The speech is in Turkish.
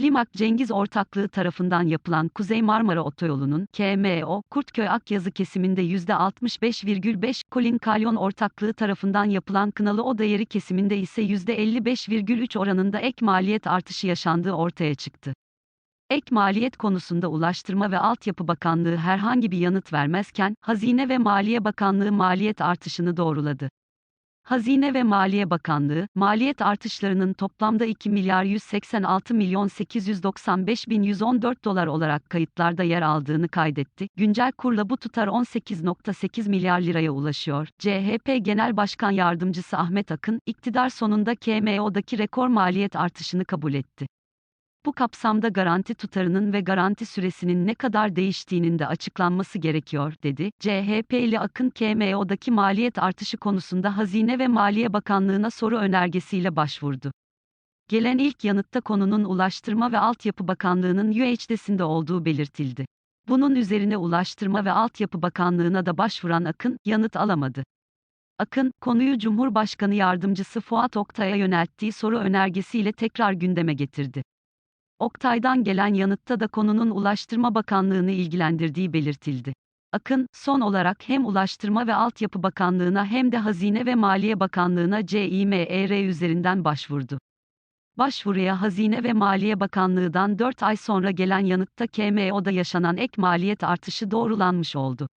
Limak Cengiz ortaklığı tarafından yapılan Kuzey Marmara Otoyolu'nun KMO Kurtköy Akyazı kesiminde %65,5, Kolin Kalyon ortaklığı tarafından yapılan Kınalı Odayeri kesiminde ise %55,3 oranında ek maliyet artışı yaşandığı ortaya çıktı. Ek maliyet konusunda Ulaştırma ve Altyapı Bakanlığı herhangi bir yanıt vermezken, Hazine ve Maliye Bakanlığı maliyet artışını doğruladı. Hazine ve Maliye Bakanlığı, maliyet artışlarının toplamda 2 milyar 186 milyon 895 bin 114 dolar olarak kayıtlarda yer aldığını kaydetti. Güncel kurla bu tutar 18.8 milyar liraya ulaşıyor. CHP Genel Başkan Yardımcısı Ahmet Akın, iktidar sonunda KMO'daki rekor maliyet artışını kabul etti. Bu kapsamda garanti tutarının ve garanti süresinin ne kadar değiştiğinin de açıklanması gerekiyor, dedi. CHP'li Akın KMO'daki maliyet artışı konusunda Hazine ve Maliye Bakanlığı'na soru önergesiyle başvurdu. Gelen ilk yanıtta konunun Ulaştırma ve Altyapı Bakanlığı'nın UHD'sinde olduğu belirtildi. Bunun üzerine Ulaştırma ve Altyapı Bakanlığı'na da başvuran Akın, yanıt alamadı. Akın, konuyu Cumhurbaşkanı Yardımcısı Fuat Oktay'a yönelttiği soru önergesiyle tekrar gündeme getirdi. Oktay'dan gelen yanıtta da konunun Ulaştırma Bakanlığı'nı ilgilendirdiği belirtildi. Akın, son olarak hem Ulaştırma ve Altyapı Bakanlığı'na hem de Hazine ve Maliye Bakanlığı'na CİMER üzerinden başvurdu. Başvuruya Hazine ve Maliye Bakanlığı'dan 4 ay sonra gelen yanıtta KMO'da yaşanan ek maliyet artışı doğrulanmış oldu.